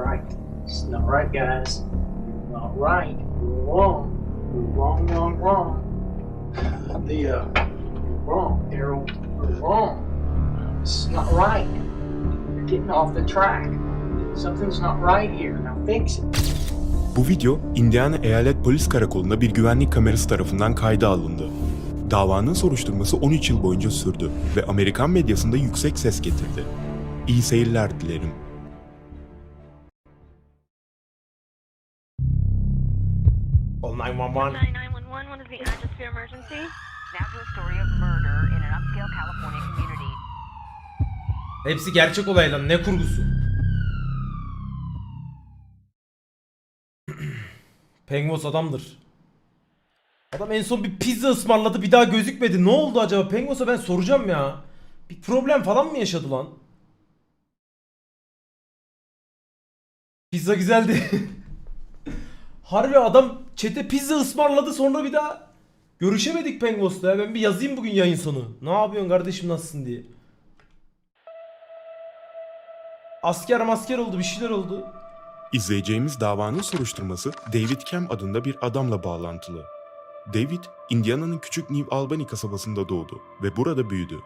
right. It's not right, guys. You're not right. You're wrong. You're wrong, wrong, wrong. The, uh, you're wrong, Daryl. You're wrong. It's not right. You're getting off the track. Something's not right here. Now fix it. Bu video Indiana Eyalet Polis Karakolu'nda bir güvenlik kamerası tarafından kayda alındı. Davanın soruşturması 13 yıl boyunca sürdü ve Amerikan medyasında yüksek ses getirdi. İyi seyirler dilerim. Call 911. 9911, what is the address for your emergency? Now to a story of murder in an upscale California community. Hepsi gerçek olaylar. Ne kurgusu? Pengos adamdır. Adam en son bir pizza ısmarladı bir daha gözükmedi. Ne oldu acaba? Pengos'a ben soracağım ya. Bir problem falan mı yaşadı lan? Pizza güzeldi. Harbi adam çete pizza ısmarladı sonra bir daha görüşemedik Pengos'la ya. Ben bir yazayım bugün yayın sonu. Ne yapıyorsun kardeşim nasılsın diye. Asker masker oldu bir şeyler oldu. İzleyeceğimiz davanın soruşturması David Kem adında bir adamla bağlantılı. David, Indiana'nın küçük New Albany kasabasında doğdu ve burada büyüdü.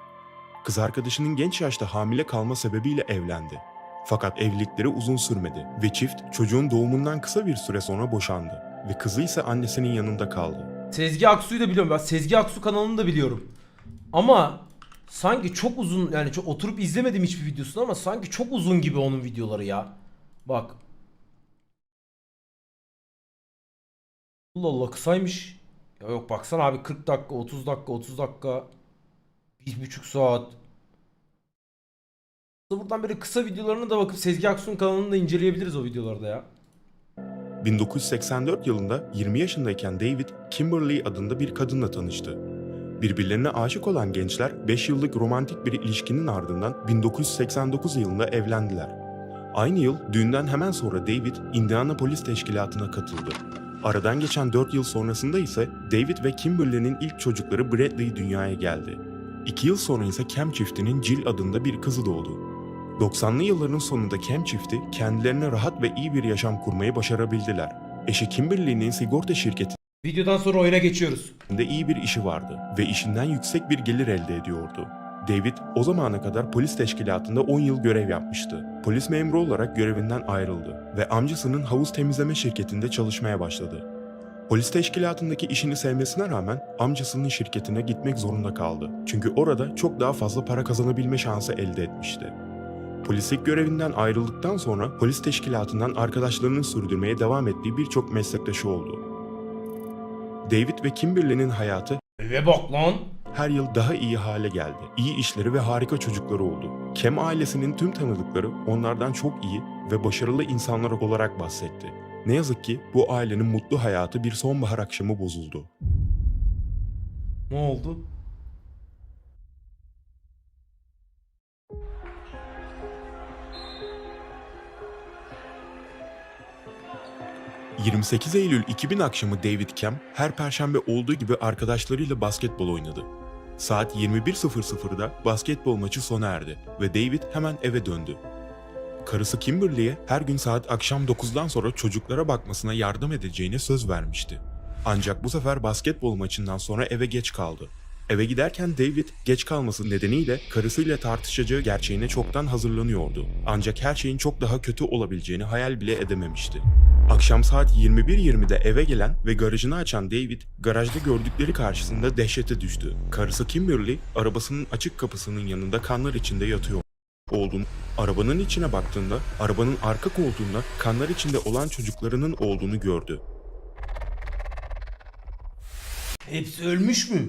Kız arkadaşının genç yaşta hamile kalma sebebiyle evlendi. Fakat evlilikleri uzun sürmedi ve çift çocuğun doğumundan kısa bir süre sonra boşandı ve kızı ise annesinin yanında kaldı. Sezgi Aksu'yu da biliyorum. Ben Sezgi Aksu kanalını da biliyorum. Ama sanki çok uzun yani çok oturup izlemedim hiçbir videosunu ama sanki çok uzun gibi onun videoları ya. Bak. Allah Allah kısaymış. Ya yok baksana abi 40 dakika, 30 dakika, 30 dakika. Bir buçuk saat. Buradan böyle kısa videolarına da bakıp Sezgi Aksu'nun kanalını da inceleyebiliriz o videolarda ya. 1984 yılında 20 yaşındayken David, Kimberly adında bir kadınla tanıştı. Birbirlerine aşık olan gençler 5 yıllık romantik bir ilişkinin ardından 1989 yılında evlendiler. Aynı yıl düğünden hemen sonra David, Indiana Polis Teşkilatı'na katıldı. Aradan geçen 4 yıl sonrasında ise David ve Kimberly'nin ilk çocukları Bradley dünyaya geldi. 2 yıl sonra ise Cam çiftinin Jill adında bir kızı doğdu. 90'lı yılların sonunda Cam çifti kendilerine rahat ve iyi bir yaşam kurmayı başarabildiler. Eşi Kimberly'nin sigorta şirketinde Videodan sonra oyuna geçiyoruz. iyi bir işi vardı ve işinden yüksek bir gelir elde ediyordu. David o zamana kadar polis teşkilatında 10 yıl görev yapmıştı. Polis memuru olarak görevinden ayrıldı ve amcasının havuz temizleme şirketinde çalışmaya başladı. Polis teşkilatındaki işini sevmesine rağmen amcasının şirketine gitmek zorunda kaldı. Çünkü orada çok daha fazla para kazanabilme şansı elde etmişti. Polislik görevinden ayrıldıktan sonra polis teşkilatından arkadaşlarını sürdürmeye devam ettiği birçok meslektaşı oldu. David ve Kimberly'nin hayatı Ve bak lan. her yıl daha iyi hale geldi. İyi işleri ve harika çocukları oldu. Kem ailesinin tüm tanıdıkları onlardan çok iyi ve başarılı insanlar olarak bahsetti. Ne yazık ki bu ailenin mutlu hayatı bir sonbahar akşamı bozuldu. Ne oldu? – 28 Eylül 2000 akşamı David Kem her perşembe olduğu gibi arkadaşlarıyla basketbol oynadı. Saat 21.00'da basketbol maçı sona erdi ve David hemen eve döndü. Karısı Kimberly'e her gün saat akşam 9'dan sonra çocuklara bakmasına yardım edeceğine söz vermişti. Ancak bu sefer basketbol maçından sonra eve geç kaldı. Eve giderken David geç kalması nedeniyle karısıyla tartışacağı gerçeğine çoktan hazırlanıyordu. Ancak her şeyin çok daha kötü olabileceğini hayal bile edememişti. Akşam saat 21.20'de eve gelen ve garajını açan David, garajda gördükleri karşısında dehşete düştü. Karısı Kimberly, arabasının açık kapısının yanında kanlar içinde yatıyor olduğunu, arabanın içine baktığında arabanın arka koltuğunda kanlar içinde olan çocuklarının olduğunu gördü. Hepsi ölmüş mü?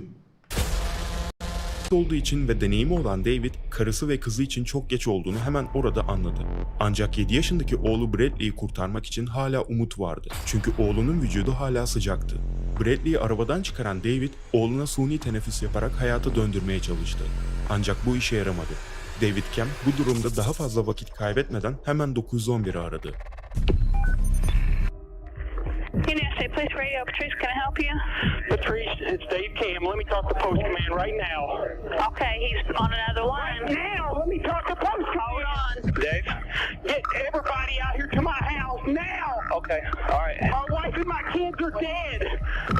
Olduğu için ve deneyimi olan David, karısı ve kızı için çok geç olduğunu hemen orada anladı. Ancak 7 yaşındaki oğlu Bradley'i kurtarmak için hala umut vardı. Çünkü oğlunun vücudu hala sıcaktı. Bradley'i arabadan çıkaran David, oğluna suni teneffüs yaparak hayata döndürmeye çalıştı. Ancak bu işe yaramadı. David Kemp bu durumda daha fazla vakit kaybetmeden hemen 911'i aradı. NSA Okay, police radio. Patrice, can I help you? Patrice, it's Dave Cam. Let me talk to Post Command right now. Okay, he's on another line. Right Now, let me talk to Post Hold Command. on. Dave, get everybody out here to my house now. Okay, all right. My wife and my kids are dead.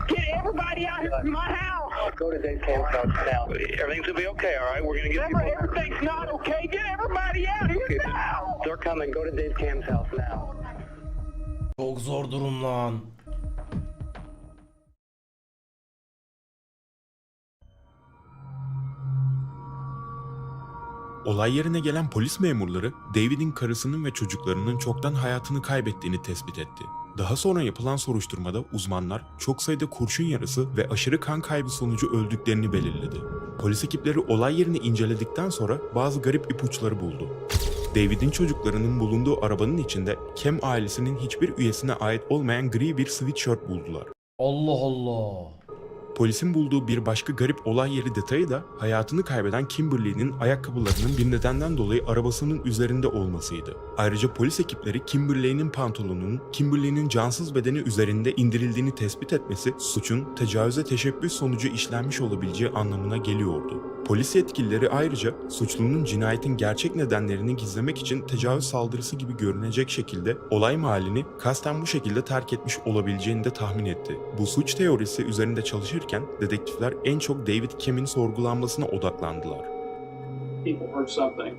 Get everybody out here to my house. Go to Dave Cam's house now. Everything's gonna be okay, all right? We're gonna get Remember, everything's not okay. Get everybody out here now. They're coming. Go to Dave Cam's house now. Çok zor durum lan. Olay yerine gelen polis memurları David'in karısının ve çocuklarının çoktan hayatını kaybettiğini tespit etti. Daha sonra yapılan soruşturmada uzmanlar çok sayıda kurşun yarası ve aşırı kan kaybı sonucu öldüklerini belirledi. Polis ekipleri olay yerini inceledikten sonra bazı garip ipuçları buldu. David'in çocuklarının bulunduğu arabanın içinde Kem ailesinin hiçbir üyesine ait olmayan gri bir sweatshirt buldular. Allah Allah. Polisin bulduğu bir başka garip olay yeri detayı da hayatını kaybeden Kimberly'nin ayakkabılarının bir nedenden dolayı arabasının üzerinde olmasıydı. Ayrıca polis ekipleri Kimberly'nin pantolonunun Kimberly'nin cansız bedeni üzerinde indirildiğini tespit etmesi suçun tecavüze teşebbüs sonucu işlenmiş olabileceği anlamına geliyordu. Polis yetkilileri ayrıca suçlunun cinayetin gerçek nedenlerini gizlemek için tecavüz saldırısı gibi görünecek şekilde olay mahallini kasten bu şekilde terk etmiş olabileceğini de tahmin etti. Bu suç teorisi üzerinde çalışırken dedektifler en çok David Kem'in sorgulanmasına odaklandılar. people heard something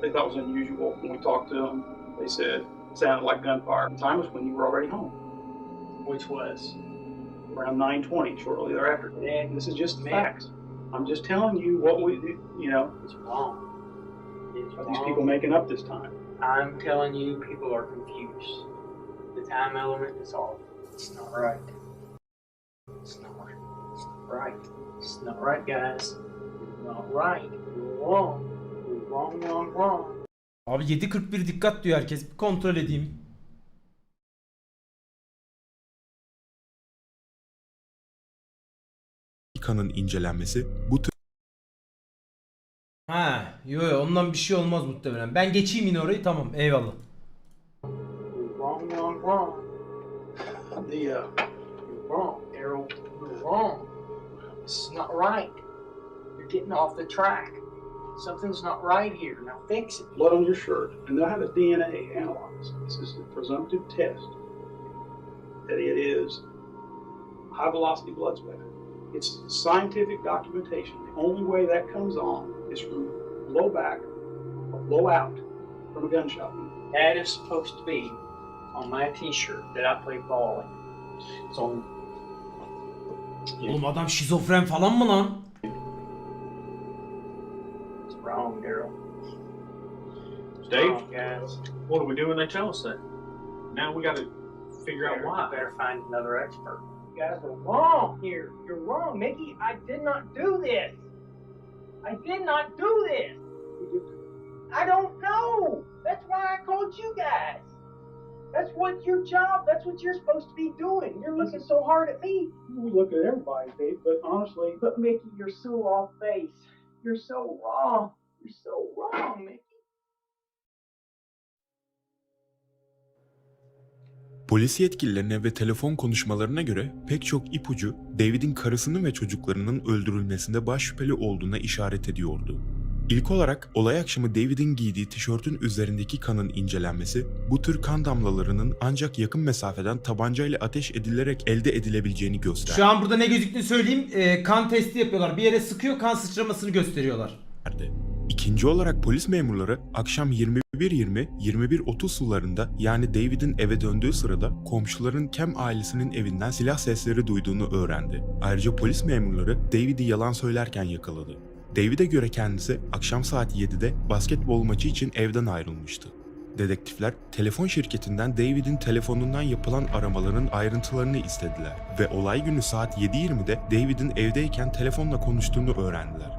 they thought was unusual. When we talked to them, they said sounded like gunfire. The time was when you were already home, Which was? around 9:20, shortly thereafter. Yeah, This is just facts. I'm just telling you what we, you know, It's wrong. It's are these people making up this time. I'm telling you, people are confused. The time element is off. It's not right. It's not right. It's not right. It's not right, guys. You're not right. You're wrong. You're wrong, wrong, wrong. Abi 7.41 dikkat diyor herkes. Bir kontrol edeyim. Kanın incelenmesi bu Ha, yo yo ondan bir şey olmaz muhtemelen. Ben geçeyim yine orayı tamam eyvallah. You're wrong, wrong, wrong. The uh, You're wrong, Errol. You're wrong. This is not right. You're getting off the track. Something's not right here. Now fix it. blood on your shirt, and they'll have a DNA analyzed. This is the presumptive test that it is high velocity blood spatter. It's scientific documentation. The only way that comes on is from blowback or blowout from a gunshot wound. That is supposed to be on my T-shirt that I play ball in. It's on. Oğlum adam şizofren falan mı lan? It's wrong, Daryl. Dave, Wrong, guys. what do we do when they tell us that? Now we got to figure out Better- why. Better find another expert. You guys are wrong here. You're wrong, Mickey. I did not do this. I did not do this. I don't know. That's why I called you guys. That's what your job. That's what you're supposed to be doing. You're looking so hard at me. We look at everybody, Dave, but honestly, But Mickey, you're so off base. You're so wrong. You're so wrong, Mickey. Polis yetkililerine ve telefon konuşmalarına göre pek çok ipucu David'in karısının ve çocuklarının öldürülmesinde baş şüpheli olduğuna işaret ediyordu. İlk olarak olay akşamı David'in giydiği tişörtün üzerindeki kanın incelenmesi, bu tür kan damlalarının ancak yakın mesafeden tabancayla ateş edilerek elde edilebileceğini gösterdi. Şu an burada ne gözüktüğünü söyleyeyim. Ee, kan testi yapıyorlar. Bir yere sıkıyor kan sıçramasını gösteriyorlar. İkinci olarak polis memurları akşam 21.20-21.30 sularında yani David'in eve döndüğü sırada komşuların Kem ailesinin evinden silah sesleri duyduğunu öğrendi. Ayrıca polis memurları David'i yalan söylerken yakaladı. David'e göre kendisi akşam saat 7'de basketbol maçı için evden ayrılmıştı. Dedektifler telefon şirketinden David'in telefonundan yapılan aramaların ayrıntılarını istediler ve olay günü saat 7.20'de David'in evdeyken telefonla konuştuğunu öğrendiler.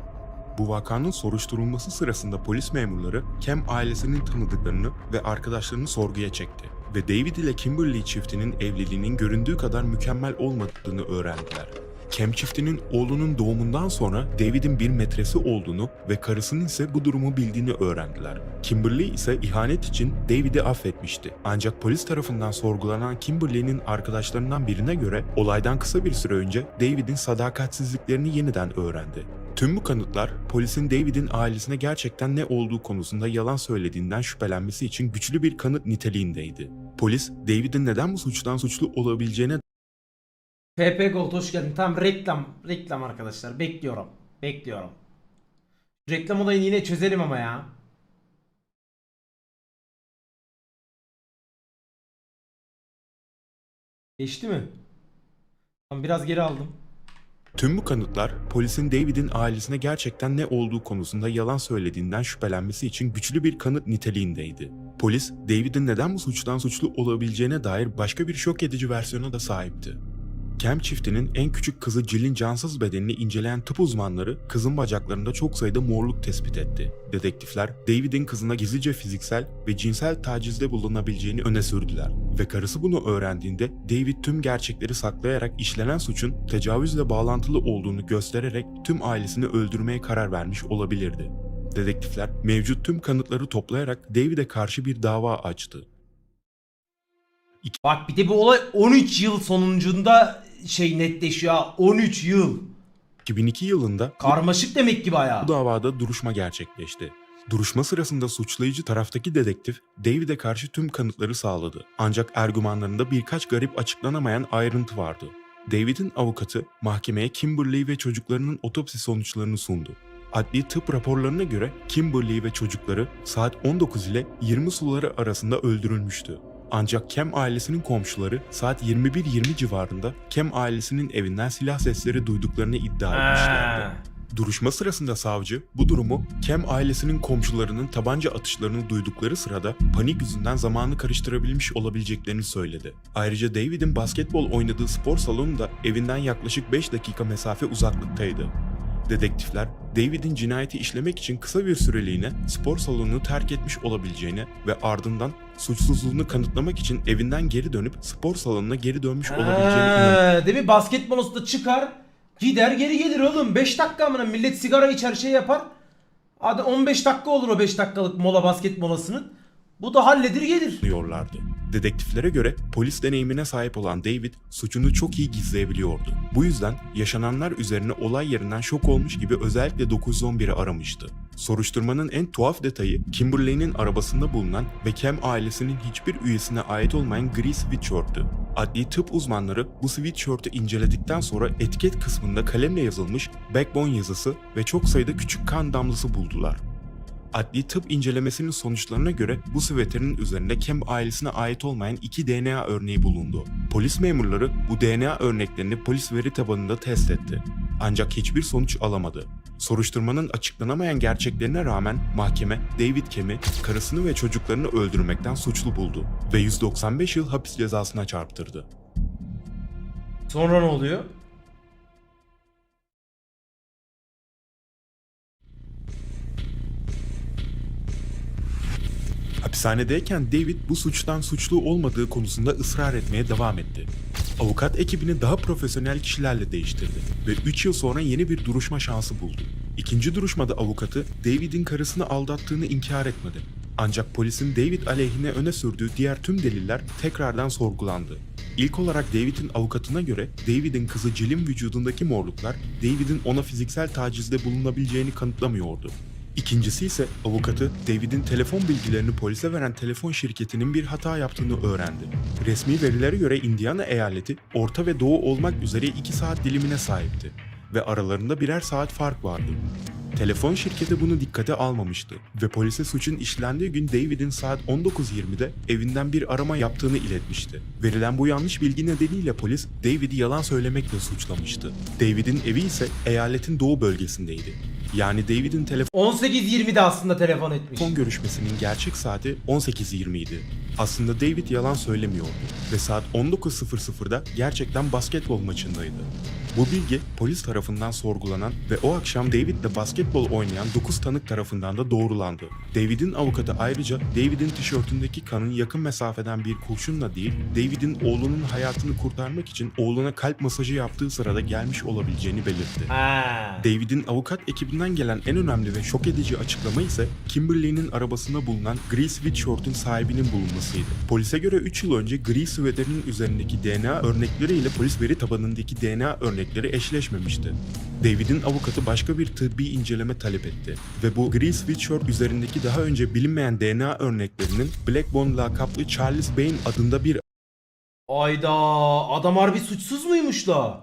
Bu vakanın soruşturulması sırasında polis memurları Kem ailesinin tanıdıklarını ve arkadaşlarını sorguya çekti ve David ile Kimberly çiftinin evliliğinin göründüğü kadar mükemmel olmadığını öğrendiler. Cam çiftinin oğlunun doğumundan sonra David'in bir metresi olduğunu ve karısının ise bu durumu bildiğini öğrendiler. Kimberly ise ihanet için David'i affetmişti. Ancak polis tarafından sorgulanan Kimberly'nin arkadaşlarından birine göre olaydan kısa bir süre önce David'in sadakatsizliklerini yeniden öğrendi. Tüm bu kanıtlar polisin David'in ailesine gerçekten ne olduğu konusunda yalan söylediğinden şüphelenmesi için güçlü bir kanıt niteliğindeydi. Polis, David'in neden bu suçtan suçlu olabileceğine PP Gold hoş geldin. Tamam reklam. Reklam arkadaşlar. Bekliyorum. Bekliyorum. Reklam olayını yine çözelim ama ya. Geçti mi? Tamam biraz geri aldım. Tüm bu kanıtlar polisin David'in ailesine gerçekten ne olduğu konusunda yalan söylediğinden şüphelenmesi için güçlü bir kanıt niteliğindeydi. Polis, David'in neden bu suçtan suçlu olabileceğine dair başka bir şok edici versiyona da sahipti. Cam çiftinin en küçük kızı Jill'in cansız bedenini inceleyen tıp uzmanları kızın bacaklarında çok sayıda morluk tespit etti. Dedektifler David'in kızına gizlice fiziksel ve cinsel tacizde bulunabileceğini öne sürdüler ve karısı bunu öğrendiğinde David tüm gerçekleri saklayarak işlenen suçun tecavüzle bağlantılı olduğunu göstererek tüm ailesini öldürmeye karar vermiş olabilirdi. Dedektifler mevcut tüm kanıtları toplayarak David'e karşı bir dava açtı. Bak bir de bu olay 13 yıl sonucunda şey netleşiyor ha. 13 yıl. 2002 yılında Karmaşık demek ki bayağı. Bu davada duruşma gerçekleşti. Duruşma sırasında suçlayıcı taraftaki dedektif David'e karşı tüm kanıtları sağladı. Ancak ergümanlarında birkaç garip açıklanamayan ayrıntı vardı. David'in avukatı mahkemeye Kimberly ve çocuklarının otopsi sonuçlarını sundu. Adli tıp raporlarına göre Kimberly ve çocukları saat 19 ile 20 suları arasında öldürülmüştü. Ancak Kem ailesinin komşuları saat 21.20 civarında Kem ailesinin evinden silah sesleri duyduklarını iddia etmişlerdi. Duruşma sırasında savcı bu durumu Kem ailesinin komşularının tabanca atışlarını duydukları sırada panik yüzünden zamanı karıştırabilmiş olabileceklerini söyledi. Ayrıca David'in basketbol oynadığı spor salonu da evinden yaklaşık 5 dakika mesafe uzaklıktaydı. Dedektifler, David'in cinayeti işlemek için kısa bir süreliğine spor salonunu terk etmiş olabileceğini ve ardından suçsuzluğunu kanıtlamak için evinden geri dönüp spor salonuna geri dönmüş olabileceğini inanıyor. Ha, değil mi? Basketbol da çıkar. Gider geri gelir oğlum. 5 dakika mı? Millet sigara içer şey yapar. Hadi 15 dakika olur o 5 dakikalık mola basket molasının. Bu da halledir gelir. diyorlardı. Dedektiflere göre polis deneyimine sahip olan David suçunu çok iyi gizleyebiliyordu. Bu yüzden yaşananlar üzerine olay yerinden şok olmuş gibi özellikle 911'i aramıştı. Soruşturmanın en tuhaf detayı Kimberly'nin arabasında bulunan ve Kem ailesinin hiçbir üyesine ait olmayan gri sweatshirt'tü. Adli tıp uzmanları bu sweatshirt'ü inceledikten sonra etiket kısmında kalemle yazılmış backbone yazısı ve çok sayıda küçük kan damlası buldular. Adli tıp incelemesinin sonuçlarına göre bu süveterin üzerinde Kemp ailesine ait olmayan iki DNA örneği bulundu. Polis memurları bu DNA örneklerini polis veri tabanında test etti. Ancak hiçbir sonuç alamadı. Soruşturmanın açıklanamayan gerçeklerine rağmen mahkeme David Kem'i karısını ve çocuklarını öldürmekten suçlu buldu ve 195 yıl hapis cezasına çarptırdı. Sonra ne oluyor? Hapishanedeyken David bu suçtan suçlu olmadığı konusunda ısrar etmeye devam etti. Avukat ekibini daha profesyonel kişilerle değiştirdi ve 3 yıl sonra yeni bir duruşma şansı buldu. İkinci duruşmada avukatı David'in karısını aldattığını inkar etmedi. Ancak polisin David aleyhine öne sürdüğü diğer tüm deliller tekrardan sorgulandı. İlk olarak David'in avukatına göre David'in kızı Jill'in vücudundaki morluklar David'in ona fiziksel tacizde bulunabileceğini kanıtlamıyordu. İkincisi ise avukatı David'in telefon bilgilerini polise veren telefon şirketinin bir hata yaptığını öğrendi. Resmi verilere göre Indiana eyaleti orta ve doğu olmak üzere 2 saat dilimine sahipti ve aralarında birer saat fark vardı. Telefon şirketi bunu dikkate almamıştı ve polise suçun işlendiği gün David'in saat 19.20'de evinden bir arama yaptığını iletmişti. Verilen bu yanlış bilgi nedeniyle polis David'i yalan söylemekle suçlamıştı. David'in evi ise eyaletin doğu bölgesindeydi Yani David'in telefon 18.20'de aslında telefon etmiş. Görüşmesinin gerçek saati 18.20 idi. Aslında David yalan söylemiyordu ve saat 19.00'da gerçekten basketbol maçındaydı. Bu bilgi polis tarafından sorgulanan ve o akşam David'le basketbol oynayan 9 tanık tarafından da doğrulandı. David'in avukatı ayrıca David'in tişörtündeki kanın yakın mesafeden bir kurşunla değil, David'in oğlunun hayatını kurtarmak için oğluna kalp masajı yaptığı sırada gelmiş olabileceğini belirtti. David'in avukat ekibinden gelen en önemli ve şok edici açıklama ise Kimberly'nin arabasında bulunan gri sweatshirt'ün sahibinin bulunmasıydı. Polise göre 3 yıl önce gri sweater'ın üzerindeki DNA örnekleri ile polis veri tabanındaki DNA örnekleri eşleşmemişti. David'in avukatı başka bir tıbbi inceleme talep etti ve bu gri sweatshirt üzerindeki daha önce bilinmeyen DNA örneklerinin Blackbone lakaplı Charles Bain adında bir Ayda adam harbi suçsuz muymuş la?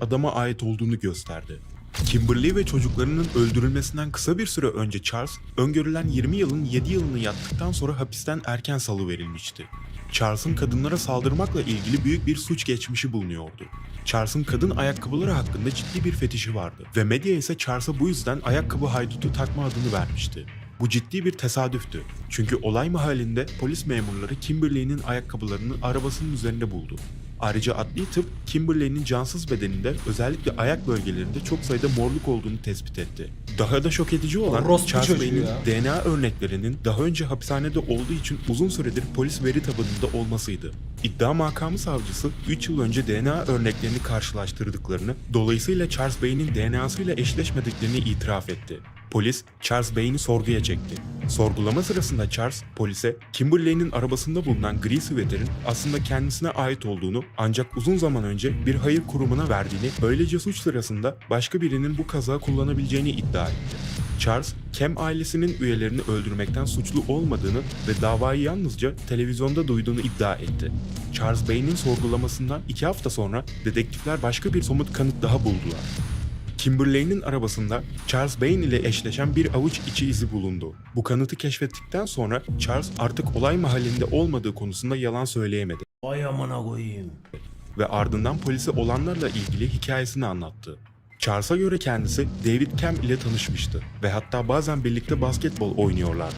adama ait olduğunu gösterdi. Kimberly ve çocuklarının öldürülmesinden kısa bir süre önce Charles, öngörülen 20 yılın 7 yılını yattıktan sonra hapisten erken salıverilmişti. Charles'ın kadınlara saldırmakla ilgili büyük bir suç geçmişi bulunuyordu. Charles'ın kadın ayakkabıları hakkında ciddi bir fetişi vardı ve medya ise Charles'a bu yüzden ayakkabı haydutu takma adını vermişti. Bu ciddi bir tesadüftü. Çünkü olay mahallinde polis memurları Kimberly'nin ayakkabılarını arabasının üzerinde buldu. Ayrıca adli tıp Kimberly'nin cansız bedeninde özellikle ayak bölgelerinde çok sayıda morluk olduğunu tespit etti. Daha da şok edici olan Orospu Charles Bey'in. DNA örneklerinin daha önce hapishanede olduğu için uzun süredir polis veri tabanında olmasıydı. İddia makamı savcısı 3 yıl önce DNA örneklerini karşılaştırdıklarını, dolayısıyla Charles Bey'in DNA'sıyla eşleşmediklerini itiraf etti. Polis Charles Bey'ini sorguya çekti. Sorgulama sırasında Charles polise Kimberly'nin arabasında bulunan gri sweater'in aslında kendisine ait olduğunu ancak uzun zaman önce bir hayır kurumuna verdiğini, böylece suç sırasında başka birinin bu kazağı kullanabileceğini iddia etti. Charles, Kem ailesinin üyelerini öldürmekten suçlu olmadığını ve davayı yalnızca televizyonda duyduğunu iddia etti. Charles Bey'in sorgulamasından iki hafta sonra dedektifler başka bir somut kanıt daha buldular. Kimberley'nin arabasında Charles Bain ile eşleşen bir avuç içi izi bulundu. Bu kanıtı keşfettikten sonra Charles artık olay mahallinde olmadığı konusunda yalan söyleyemedi Vay amına koyayım. ve ardından polise olanlarla ilgili hikayesini anlattı. Charles'a göre kendisi David Kemp ile tanışmıştı ve hatta bazen birlikte basketbol oynuyorlardı.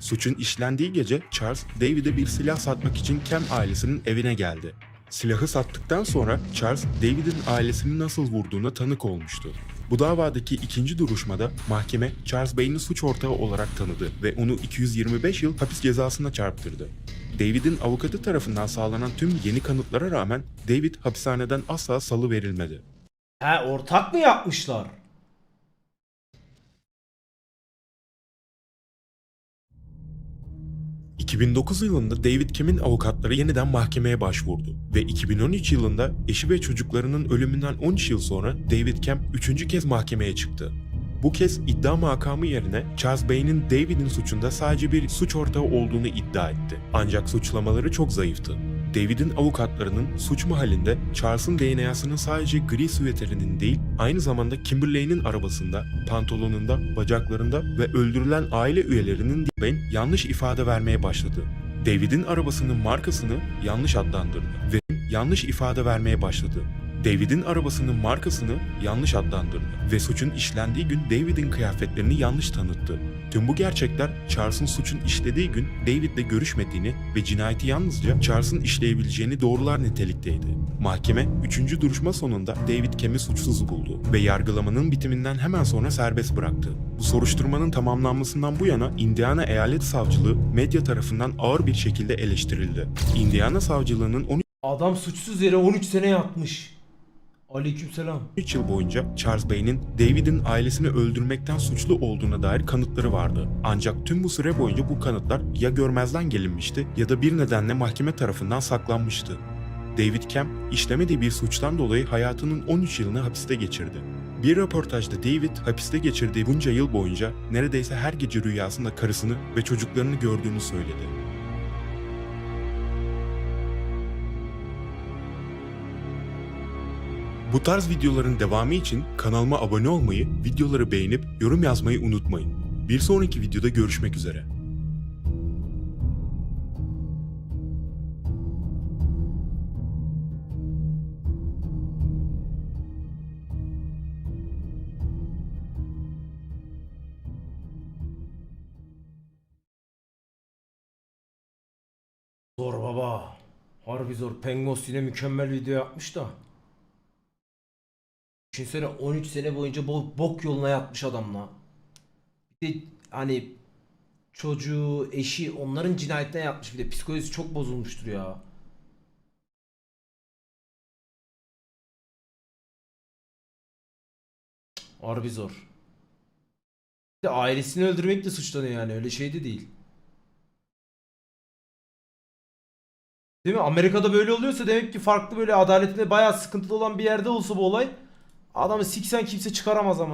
Suçun işlendiği gece Charles, David'e bir silah satmak için Kemp ailesinin evine geldi. Silahı sattıktan sonra Charles, David'in ailesini nasıl vurduğuna tanık olmuştu. Bu davadaki ikinci duruşmada mahkeme Charles Bain'i suç ortağı olarak tanıdı ve onu 225 yıl hapis cezasına çarptırdı. David'in avukatı tarafından sağlanan tüm yeni kanıtlara rağmen David hapishaneden asla salı verilmedi. He ortak mı yapmışlar? ...2009 yılında David Kim'in avukatları yeniden mahkemeye başvurdu ve 2013 yılında eşi ve çocuklarının ölümünden 13 yıl sonra David Kim üçüncü kez mahkemeye çıktı. Bu kez iddia makamı yerine Charles Bain'in David'in suçunda sadece bir suç ortağı olduğunu iddia etti. Ancak suçlamaları çok zayıftı. David'in avukatlarının suç mahallinde Charles'ın DNA'sının sadece gri süveterinin değil, aynı zamanda Kimberley'nin arabasında, pantolonunda, bacaklarında ve öldürülen aile üyelerinin Bain yanlış ifade vermeye başladı. David'in arabasının markasını yanlış adlandırdı ve yanlış ifade vermeye başladı. David'in arabasının markasını yanlış adlandırdı ve suçun işlendiği gün David'in kıyafetlerini yanlış tanıttı. Tüm bu gerçekler Charles'ın suçun işlediği gün David'le görüşmediğini ve cinayeti yalnızca Charles'ın işleyebileceğini doğrular nitelikteydi. Mahkeme 3. duruşma sonunda David Kem'i suçsuz buldu ve yargılamanın bitiminden hemen sonra serbest bıraktı. Bu soruşturmanın tamamlanmasından bu yana Indiana Eyalet Savcılığı medya tarafından ağır bir şekilde eleştirildi. Indiana Savcılığının 13 Adam suçsuz yere 13 sene yatmış. Aleykümselam. 3 yıl boyunca Charles Bain'in David'in ailesini öldürmekten suçlu olduğuna dair kanıtları vardı. Ancak tüm bu süre boyunca bu kanıtlar ya görmezden gelinmişti ya da bir nedenle mahkeme tarafından saklanmıştı. David Kemp işlemediği bir suçtan dolayı hayatının 13 yılını hapiste geçirdi. Bir röportajda David hapiste geçirdiği bunca yıl boyunca neredeyse her gece rüyasında karısını ve çocuklarını gördüğünü söyledi. Bu tarz videoların devamı için kanalıma abone olmayı, videoları beğenip yorum yazmayı unutmayın. Bir sonraki videoda görüşmek üzere. Zor baba. Harbi zor. Pengos yine mükemmel video yapmış da. Düşünsene 13 sene boyunca bo- bok yoluna yatmış adamla. Bir de hani çocuğu, eşi onların cinayetine yapmış bir de psikolojisi çok bozulmuştur ya. Harbi zor. Bir de ailesini öldürmek de suçlanıyor yani öyle şey de değil. Değil mi? Amerika'da böyle oluyorsa demek ki farklı böyle adaletinde bayağı sıkıntılı olan bir yerde olsa bu olay adamı siksen kimse çıkaramaz ama.